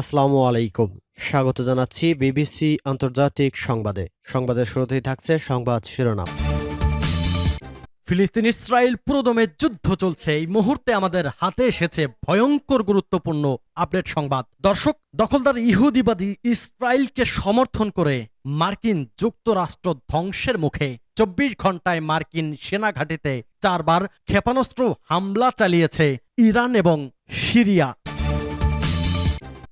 আসসালামু আলাইকুম। স্বাগত জানাচ্ছি বিবিসি আন্তর্জাতিক সংবাদে। সংবাদের শুরুতেই থাকছে সংবাদ শিরোনাম। ফিলিস্তিন ইসরায়েল পুরোদমে যুদ্ধ চলছে। এই মুহূর্তে আমাদের হাতে এসেছে ভয়ঙ্কর গুরুত্বপূর্ণ আপডেট সংবাদ। দর্শক, দখলদার ইহুদিবাদী ইসরায়েলকে সমর্থন করে মার্কিন যুক্তরাষ্ট্র ধ্বংসের মুখে। চব্বিশ ঘন্টায় মার্কিন সেনাঘাটিতে চারবার ক্ষেপণাস্ত্র হামলা চালিয়েছে ইরান এবং সিরিয়া।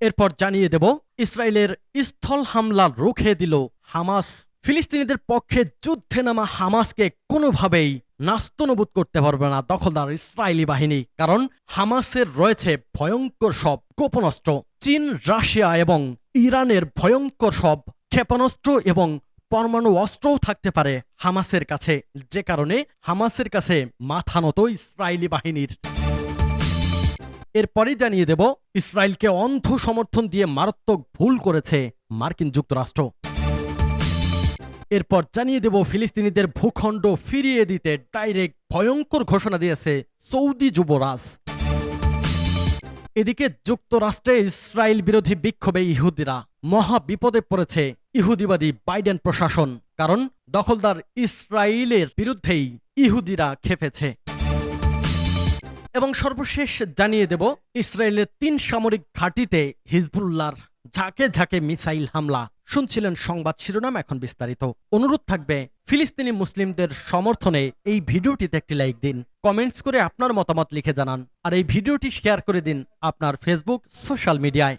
এরপর জানিয়ে দেব, ইসরায়েলের স্থল হামলা রুখে দিল হামাস। ফিলিস্তিনিদের পক্ষে যুদ্ধে নামা হামাসকে কোনোভাবেই নাস্তনবুদ করতে পারবে না দখলদার ইসরায়েলি বাহিনী, কারণ হামাসের রয়েছে ভয়ঙ্কর সব গোপনাস্ত্র চীন, রাশিয়া এবং ইরানের ভয়ঙ্কর সব ক্ষেপণাস্ত্র এবং পরমাণু অস্ত্রও থাকতে পারে হামাসের কাছে, যে কারণে হামাসের কাছে মাথা নত ইসরায়েলি বাহিনীর। এরপরই জানিয়ে দেব, ইসরায়েলকে অন্ধ সমর্থন দিয়ে মারাত্মক ভুল করেছে মার্কিন যুক্তরাষ্ট্র। এরপর জানিয়ে দেব, ফিলিস্তিনিদের ভূখণ্ড ফিরিয়ে দিতে ডাইরেক্ট ভয়ঙ্কর ঘোষণা দিয়েছে সৌদি যুবরাজ। এদিকে যুক্তরাষ্ট্রে ইসরায়েল বিরোধী বিক্ষোভে ইহুদিরা মহা বিপদে পড়েছে ইহুদিবাদী বাইডেন প্রশাসন, কারণ দখলদার ইসরায়েলের বিরুদ্ধেই ইহুদিরা খেপেছে। এবং সর্বশেষ জানিয়ে দেব, ইসরায়েলের তিন সামরিক ঘাঁটিতে হিজবুল্লার ঝাঁকে ঝাঁকে মিসাইল হামলা। শুনছিলেন সংবাদ শিরোনাম, এখন বিস্তারিত। অনুরোধ থাকবে, ফিলিস্তিনি মুসলিমদের সমর্থনে এই ভিডিওটিতে একটি লাইক দিন, কমেন্টস করে আপনার মতামত লিখে জানান। আর এই ভিডিওটি শেয়ার করে দিন আপনার ফেসবুক, সোশ্যাল মিডিয়ায়।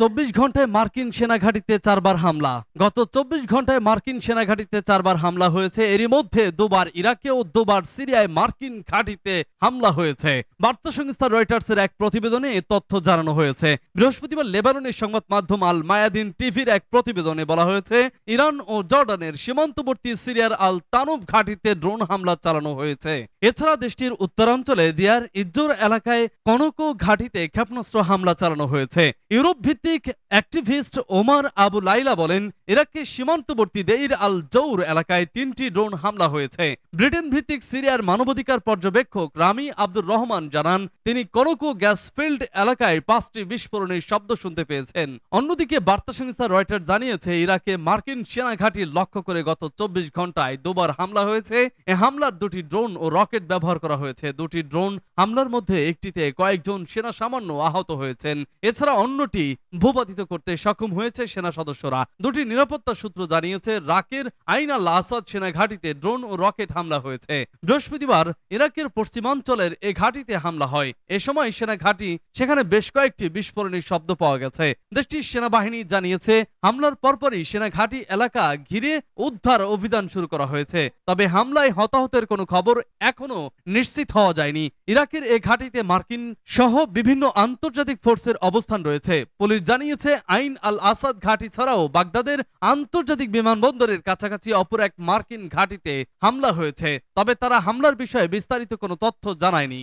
চব্বিশ ঘন্টায় মার্কিন সেনাঘাটিতে চারবার হামলা। গত চব্বিশ ঘন্টায় মার্কিন সেনাঘাটিতে চারবার হামলা হয়েছে। এরই মধ্যে দুবার ইরাকে ও দুবার সিরিয়ায় মার্কিন ঘাটিতে হামলা হয়েছে। বার্তা সংস্থা রয়টার্সের এক প্রতিবেদনে এ তথ্য জানানো হয়েছে। বৃহস্পতিবার লেবাননের সংবাদ মাধ্যম আল মায়াদিন টিভির এক প্রতিবেদনে বলা হয়েছে, ইরান ও জর্ডানের সীমান্তবর্তী সিরিয়ার আল তানুব ঘাটিতে ড্রোন হামলা চালানো হয়েছে। এছাড়া দেশটির উত্তরাঞ্চলে দিয়ার ইজ্জোর এলাকায় কনকো ঘাটিতে ক্ষেপণাস্ত্র হামলা চালানো হয়েছে। ইউরোপ ভিত্তিক অ্যাক্টিভিস্ট ওমর আবু লাইলা বলেন ইরাকের সীমান্তবর্তী দেইর আল জৌর এলাকায় তিনটি ড্রোন হামলা হয়েছে। ব্রিটেন ভিত্তিক সিরিয়ার মানবাধিকার পর্যবেক্ষক রামি আব্দুর রহমান জানান, তিনি কনকো গ্যাসফিল্ড এলাকায় পাঁচটি বিস্ফোরণের শব্দ শুনতে পেয়েছেন। অন্যদিকে বার্তা সংস্থা রয়টার জানিয়েছে, ইরাকে মার্কিন সেনাঘাঁটি লক্ষ্য করে গত চব্বিশ ঘন্টায় দুবার হামলা হয়েছে। এ হামলার দুটি ড্রোন ও রকেট ব্যবহার করা হয়েছে। দুটি ড্রোন হামলার মধ্যে একটিতে কয়েকজন সেনা সামান্য আহত হয়েছেন। এছাড়া অন্যটি ভূপাতিত করতে সক্ষম হয়েছে সেনা সদস্যরা। দুটি নিরাপত্তা সূত্র জানিয়েছে, রাকের আইন আল আসাদ সেনা ঘাঁটিতে ড্রোন ও রকেট হামলা হয়েছে। বৃহস্পতিবার ইরাকের পশ্চিমাঞ্চলের এ ঘাঁটিতে হামলা হয়। এ সময় সেনা ঘাঁটি, সেখানে বেশ কয়েকটি বিস্ফোরণের শব্দ পাওয়া গেছে। দেশটির সেনাবাহিনী জানিয়েছে, হামলার পরপরই সেনা ঘাঁটি এলাকা ঘিরে উদ্ধার অভিযান শুরু করা হয়েছে। তবে হামলায় হতাহতের কোনো খবর এখনও নিশ্চিত হওয়া যায়নি। ইরাকের এ ঘাঁটিতে মার্কিন সহ বিভিন্ন আন্তর্জাতিক ফোর্সের অবস্থান রয়েছে। পুলিশ জানিয়েছে, আইন আল আসাদ ঘাঁটি ছাড়াও বাগদাদের আন্তর্জাতিক বিমানবন্দরের কাছাকাছি অপর এক মার্কিন ঘাঁটিতে হামলা হয়েছে। তবে তারা হামলার বিষয়ে বিস্তারিত কোনো তথ্য জানায়নি।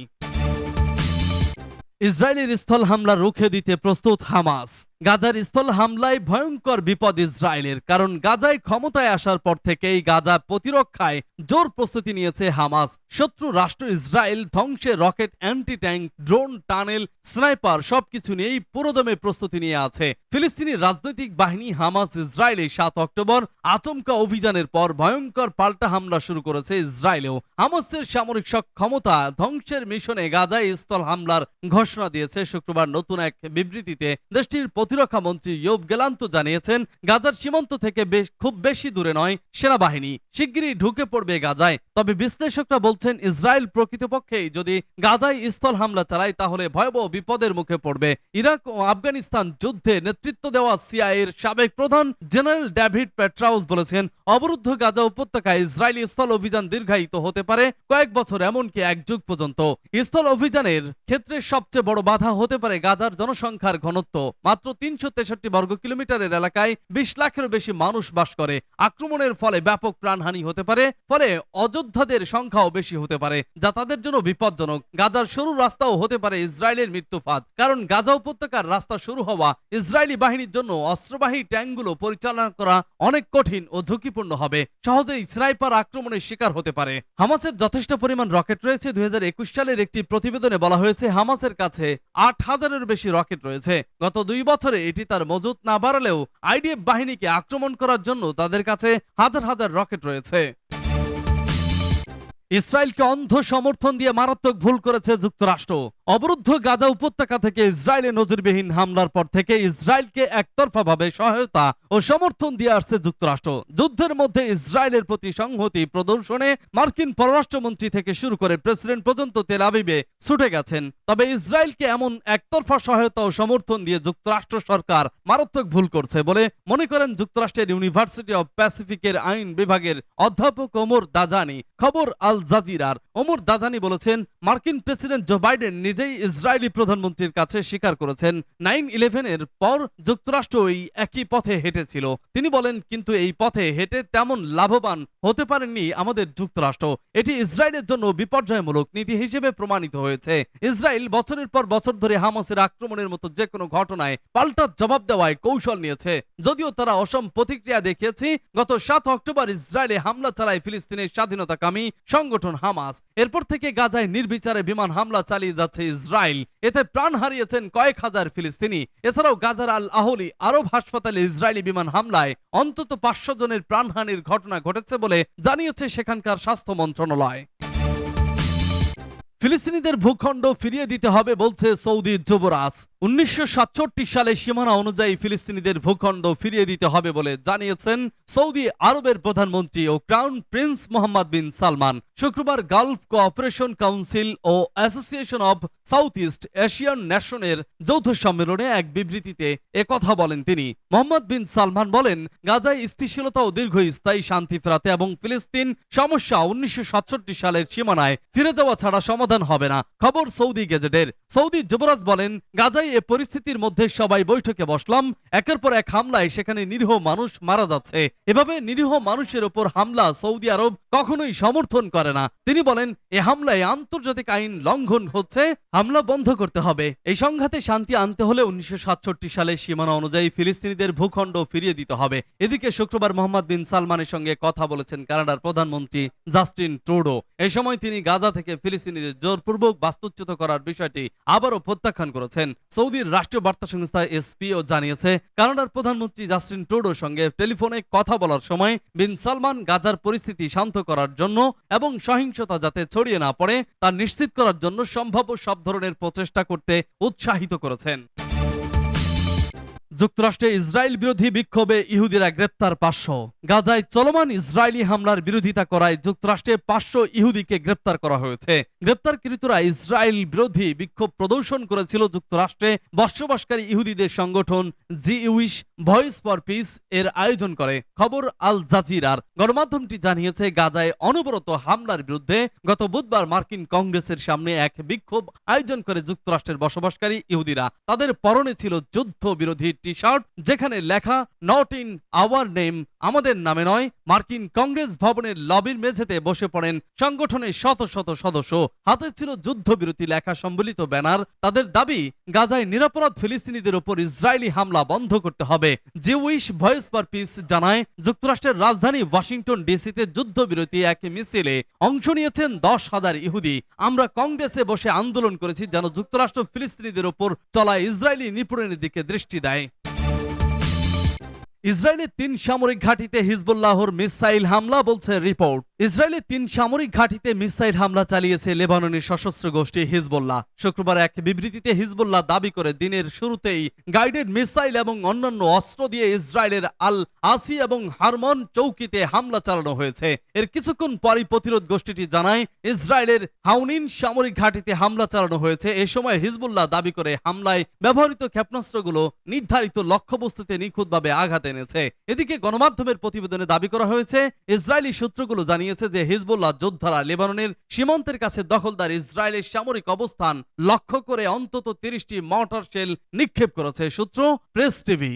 ইসরায়েলের স্থল হামলা রুখে দিতে প্রস্তুত হামাস। গাজার স্থল হামলায় ভয়ঙ্কর বিপদ ইসরায়েলের, কারণ গাজায় ক্ষমতায় আসার পর থেকেই গাজা প্রতিরক্ষায় জোর প্রস্তুতি নিয়েছে হামাস। শত্রু রাষ্ট্র Israel, ধ্বংসে rocket anti tank drone, tunnel, sniper সবকিছু নিয়েই পুরোদমে প্রস্তুতি নিয়ে আছে। ফিলিস্তিনি রাজনৈতিক বাহিনী হামাস ইসরায়েলে সাত অক্টোবর আচমকা অভিযানের পর ভয়ঙ্কর পাল্টা হামলা শুরু করেছে ইসরায়েলেও। হামাসের সামরিক সক্ষমতা ধ্বংসের মিশনে গাজায় স্থল হামলার ঘোষণা দিয়েছে শুক্রবার নতুন এক বিবৃতিতে। দেশটির প্রতিরক্ষা মন্ত্রী ইয়োব গেলান্ত জানিয়েছেন, গাজার সীমান্ত থেকে বেশ, খুব বেশি দূরে নয়, সেনাবাহিনী শিগগিরই ঢুকে পড়বে গাজায়। তবে বিশ্লেষকরা বলছেন, ইসরায়েল প্রকৃতপক্ষেই যদি গাজায় স্থল হামলা চালায়, তাহলে ভয়াবহ বিপদের মুখে পড়বে। ইরাক ও আফগানিস্তান যুদ্ধে নেতৃত্ব দেওয়া সিআইয়ের সাবেক প্রধান জেনারেল ডেভিড পেট্রাউস বলেছেন, অবরুদ্ধ গাজা উপত্যকায় ইসরায়েলি স্থল অভিযান দীর্ঘায়িত হতে পারে, কয়েক বছর এমনকি এক যুগ পর্যন্ত। স্থল অভিযানের ক্ষেত্রে সবচেয়ে বড় বাধা হতে পারে গাজার জনসংখ্যার ঘনত্ব। মাত্র তিনশো তেষট্টি বর্গ কিলোমিটারের এলাকায় বিশ লাখেরও বেশি মানুষ বাস করে। আক্রমণের ফলে ব্যাপক প্রাণহানি হতে পারে, ফলে অযোদ্ধাদের সংখ্যাও বেশি হতে পারে, যা তাদের জন্য বিপজ্জনক। গাজার সরু রাস্তাও হতে পারে ইসরায়েলের মৃত্যুফাত কারণ গাজা উপত্যকার রাস্তা শুরু হওয়া ইসরায়েলি বাহিনীর জন্য অস্ত্রবাহী ট্যাঙ্কগুলো পরিচালনা করা অনেক কঠিন ও ঝুঁকিপূর্ণ হবে। সহজেই স্নাইপার আক্রমণের শিকার হতে পারে। হামাসের যথেষ্ট পরিমাণ রকেট রয়েছে। দুই হাজার একুশ সালের একটি প্রতিবেদনে বলা হয়েছে, হামাসের কাছে আট হাজারের বেশি রকেট রয়েছে। গত দুই বছরে এটি তার মজুত না বাড়ালেও আইডিএফ বাহিনীকে আক্রমণ করার জন্য তাদের কাছে হাজার হাজার রকেট রয়েছে। ইসরায়েলকে অন্ধ সমর্থন দিয়ে মারাত্মক ভুল করেছে যুক্তরাষ্ট্র। অবরুদ্ধ গাজা উপত্যকা থেকে ইসরায়েলে নজিরবিহীন হামলার পর থেকে ইসরায়েলকে একতরফাভাবে সহায়তা ও সমর্থন দিয়ে আসছে যুক্তরাষ্ট্র। যুদ্ধের মধ্যে ইসরায়েলের প্রতি সংহতি প্রদর্শনে মার্কিন পররাষ্ট্রমন্ত্রী থেকে শুরু করে প্রেসিডেন্ট পর্যন্ত তেল আবিবে ছুটে গেছেন। তবে ইসরায়েলকে এমন একতরফা সহায়তা ও সমর্থন দিয়ে যুক্তরাষ্ট্র সরকার মারাত্মক ভুল করছে বলে মনে করেন যুক্তরাষ্ট্রের ইউনিভার্সিটি অব প্যাসিফিকের আইন বিভাগের অধ্যাপক ওমর দাজানি। খবর আল জাজিরার। ওমর দাজানি বলেছেন, মার্কিন প্রেসিডেন্ট জো বাইডেন নিজেই ইসরায়েলি প্রধানমন্ত্রীর কাছে স্বীকার করেছেন, নাইন ইলেভেনের পর যুক্তরাষ্ট্র এই একই পথে হেঁটেছিল। তিনি বলেন, কিন্তু এই পথে হেঁটে তেমন লাভবান হতে পারেননি আমাদের যুক্তরাষ্ট্র। এটি ইসরায়েলের জন্য বিপর্যয়মূলক নীতি হিসেবে প্রমাণিত হয়েছে। ইসরায়েল বছরের পর বছর ধরে হামাসের আক্রমণের মতো যে কোনো ঘটনায় পাল্টা জবাব দেওয়ায় কৌশল নিয়েছে। যদিও তারা অসম প্রতিক্রিয়া দেখিয়েছে, গত সাত অক্টোবর ইসরায়েলে হামলা চালায় ফিলিস্তিনের স্বাধীনতাকামী সংগঠন হামাস। এরপর থেকে গাজায় নির্বিচারে বিমান হামলা চালিয়ে যাচ্ছে ইসরায়েল এতে প্রাণ হারিয়েছেন কয়েক হাজার ফিলিস্তিনি। এছাড়াও গাজার আল আহলি আরব হাসপাতালে ইসরায়েলি বিমান হামলায় অন্তত পাঁচশো জনের প্রাণহানির ঘটনা ঘটেছে বলে জানিয়েছে সেখানকার স্বাস্থ্য মন্ত্রণালয়। ফিলিস্তিনিদের ভূখণ্ড ফিরিয়ে দিতে হবে বলছে সৌদি যুবরাজ। উনিশশো সালে সীমানা অনুযায়ী ফিলিস্তিনিদের ভূখণ্ড ফিরিয়ে দিতে হবে বলে জানিয়েছেন সৌদি আরবের প্রধানমন্ত্রী ও crown prince Mohammed bin Salman. শুক্রবার Gulf cooperation council O association of south east Asian ন্যাশনের যৌথ সম্মেলনে এক বিবৃতিতে একথা বলেন তিনি। মোহাম্মদ বিন সালমান বলেন, গাজায় স্থিতিশীলতা ও দীর্ঘস্থায়ী শান্তি ফেরাতে এবং ফিলিস্তিন সমস্যা উনিশশো সাতষট্টি সালের সীমানায় ফিরে যাওয়া ছাড়া সমাধান হবে না। খবর সৌদি গেজেটের। সৌদি যুবরাজ বলেন, গাজায় এ পরিস্থিতির মধ্যে সবাই বৈঠকে বসলাম। একের পর এক হামলায় সেখানে নিরীহ মানুষ মারা যাচ্ছে। এভাবে নিরীহ মানুষের ওপর হামলা সৌদি আরব কখনোই সমর্থন করে না। তিনি বলেন, এ হামলায় আন্তর্জাতিক আইন লঙ্ঘন হচ্ছে, হামলা বন্ধ করতে হবে। এই সংঘাতে শান্তি আনতে হলে উনিশশো সালে সীমানা অনুযায়ী ফিলিস্তিনিদের ভূখণ্ড ফিরিয়ে দিতে হবে। এদিকে শুক্রবার মোহাম্মদ বিন সালমানের সঙ্গে কথা বলেছেন কানাডার প্রধানমন্ত্রী জাস্টিন ট্রুডো। এই সময় তিনি গাজা থেকে ফিলিস্তিনিদের জোরপূর্বক বাস্তুচ্যুত করার বিষয়টি আবারও প্রত্যাখ্যান করেছেন। সৌদির রাষ্ট্রীয় বার্তা সংস্থা এসপিও জানিয়েছে, কানাডার প্রধানমন্ত্রী জাস্টিন ট্রুডোর সঙ্গে টেলিফোনে কথা বলার সময় বিন সালমান গাজার পরিস্থিতি শান্ত করার জন্য এবং সহিংসতা যাতে ছড়িয়ে না পড়ে তা নিশ্চিত করার জন্য সম্ভাব্য সব ধরনের প্রচেষ্টা করতে উৎসাহিত করেছেন। যুক্তরাষ্ট্রে ইসরায়েল বিরোধী বিক্ষোভে ইহুদিরা গ্রেপ্তার পাঁচশো। গাজায় চলমান ইসরায়েলি হামলার বিরোধিতা করায় যুক্তরাষ্ট্রে পাঁচশো ইহুদিকে গ্রেপ্তার করা হয়েছে। গ্রেপ্তারকৃতরা ইসরায়েল বিরোধী বিক্ষোভ প্রদর্শন করেছিল যুক্তরাষ্ট্রে। বসবাসকারী ইহুদিদের সংগঠন the Jewish voice for peace এর আয়োজন করে। খবর আল জাজিরার গণমাধ্যমটি জানিয়েছে, গাজায় অনবরত হামলার বিরুদ্ধে গত বুধবার মার্কিন কংগ্রেসের সামনে এক বিক্ষোভ আয়োজন করে যুক্তরাষ্ট্রের বসবাসকারী ইহুদিরা। তাদের পরনে ছিল যুদ্ধ বিরোধী টি শার্ট, যেখানে লেখা নট ইন আওয়ার নেম আমাদের নামে নয়, মার্কিন কংগ্রেস ভবনের লবির মেঝেতে বসে পড়েন সংগঠনের শত শত সদস্য। হাতে ছিল যুদ্ধবিরতি লেখা সম্বলিত ব্যানার। তাদের দাবি, গাজায় নিরাপরাধ ফিলিস্তিনিদের উপর ইসরায়েলি হামলা বন্ধ করতে হবে। জিউইশ ভয়েস ফর পিস জানায়, যুক্তরাষ্ট্রের রাজধানী ওয়াশিংটন ডিসিতে যুদ্ধবিরতি এক মিছিলে অংশ নিয়েছেন দশ হাজার ইহুদি। আমরা কংগ্রেসে বসে আন্দোলন করেছি যেন যুক্তরাষ্ট্র ফিলিস্তিনিদের উপর চলা ইসরায়েলি নিপুণের দিকে দৃষ্টি দেয়। ইসরায়েলের তিন সামরিক ঘাঁটিতে হিজবুল্লাহর মিসাইল হামলা বলছে রিপোর্ট। ইসরায়েলের তিন সামরিক ঘাঁটিতে মিসাইল হামলা চালিয়েছে লেবাননের সশস্ত্র গোষ্ঠী হিজবুল্লাহ। শুক্রবার এক বিবৃতিতে হিজবুল্লাহ দাবি করে, দিনের শুরুতেই গাইডেড মিসাইল এবং অন্যান্য অস্ত্র দিয়ে ইসরায়েলের আল আসি এবং হারমন চৌকিতে হামলা চালানো হয়েছে। এর কিছুক্ষণ পরই প্রতিরোধ গোষ্ঠীটি জানায়, ইসরায়েলের হাউনিন সামরিক ঘাঁটিতে হামলা চালানো হয়েছে। এ সময় হিজবুল্লাহ দাবি করে, হামলায় ব্যবহৃত ক্ষেপণাস্ত্রগুলো নির্ধারিত লক্ষ্যবস্তুতে নিখুঁতভাবে আঘাতে এনেছে। এদিকে গণমাধ্যমের প্রতিবেদনে দাবি করা হয়েছে, ইসরায়েলি সূত্রগুলো জানিয়েছে যে হিজবুল্লাহ যোদ্ধারা লেবাননের সীমান্তের কাছে দখলদার ইসরায়েলের সামরিক অবস্থান লক্ষ্য করে অন্তত তিরিশটি মর্টার শেল নিক্ষেপ করেছে, সূত্র প্রেস টিভি।